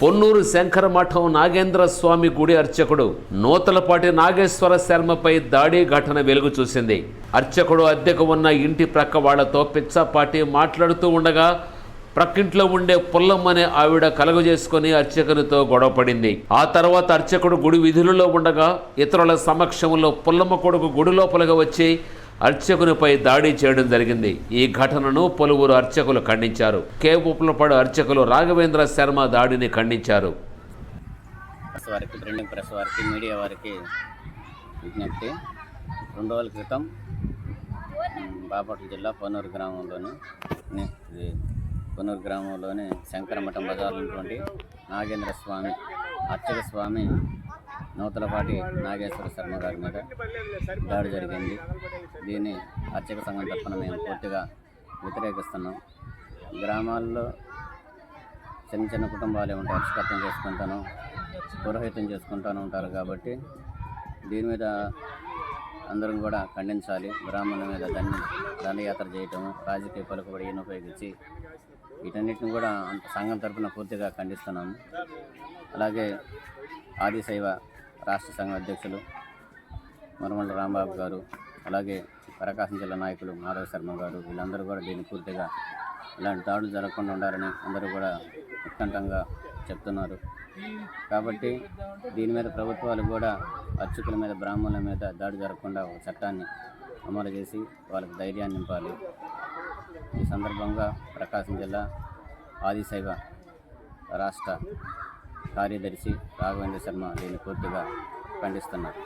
పొన్నూరు శంకర మఠం నాగేంద్ర స్వామి గుడి అర్చకుడు నూతలపాటి నాగేశ్వర శర్మపై దాడి ఘటన వెలుగు చూసింది. అర్చకుడు అద్దెకు ఉన్న ఇంటి ప్రక్క వాళ్ళతో పిచ్చపాటి మాట్లాడుతూ ఉండగా ప్రక్కింట్లో ఉండే పుల్లమ్మనే ఆవిడ కలుగజేసుకుని అర్చకునితో గొడవపడింది ఆ తర్వాత అర్చకుడు గుడి విధులలో ఉండగా ఇతరుల సమక్షంలో పుల్లమ్మ కొడుకు గుడి లోపలగా వచ్చి అర్చకునిపై దాడి చేయడం జరిగింది. ఈ ఘటనను పలువురు అర్చకులు ఖండించారు. కే ఉప్పులపాడు అర్చకులు రాఘవేంద్ర శర్మ దాడిని ఖండించారు. వారికి ప్రింటింగ్ ప్రెస్ వారికి మీడియా వారికి విజ్ఞప్తి. రెండు రోజుల క్రితం బాపట్ల జిల్లా పొన్నూరు గ్రామంలోని పొన్నూరు గ్రామంలోని శంకరమఠం బజార్ ఉన్నటువంటి నాగేంద్ర స్వామి అర్చక స్వామి నూతలపాటి నాగేశ్వర శర్మ గారి మీద దాడి జరిగింది. దీన్ని అర్చక సంఘం తరఫున మేము పూర్తిగా వ్యతిరేకిస్తున్నాం. గ్రామాల్లో చిన్న చిన్న కుటుంబాలే ఉంటాయి అర్చకత్వం చేసుకుంటాను పురోహితం చేసుకుంటాను ఉంటారు కాబట్టి దీని మీద అందరం కూడా ఖండించాలి. బ్రాహ్మణుల మీద దండ దండయాత్ర చేయటం రాజకీయ పలుకుబడిని ఉపయోగించి వీటన్నిటిని కూడా సంఘం తరఫున పూర్తిగా ఖండిస్తున్నాము. అలాగే ఆదిశైవ రాష్ట్ర సంఘం అధ్యక్షులు మరమల రాంబాబు గారు అలాగే ప్రకాశం జిల్లా నాయకులు మాధవ శర్మ గారు వీళ్ళందరూ కూడా దీన్ని పూర్తిగా ఇలాంటి దాడులు జరగకుండా ఉండాలని అందరూ కూడా ఉత్కంఠంగా చెప్తున్నారు. కాబట్టి దీని మీద ప్రభుత్వాలు కూడా అర్చకుల మీద బ్రాహ్మణుల మీద దాడి జరగకుండా ఒక చట్టాన్ని అమలు చేసి వాళ్ళకి ధైర్యాన్ని నింపాలి. ఈ సందర్భంగా ప్రకాశం జిల్లా ఆదిశైవ రాష్ట్ర కార్యదర్శి రాఘవేంద్ర శర్మ దీన్ని పూర్తిగా ఖండిస్తున్నారు.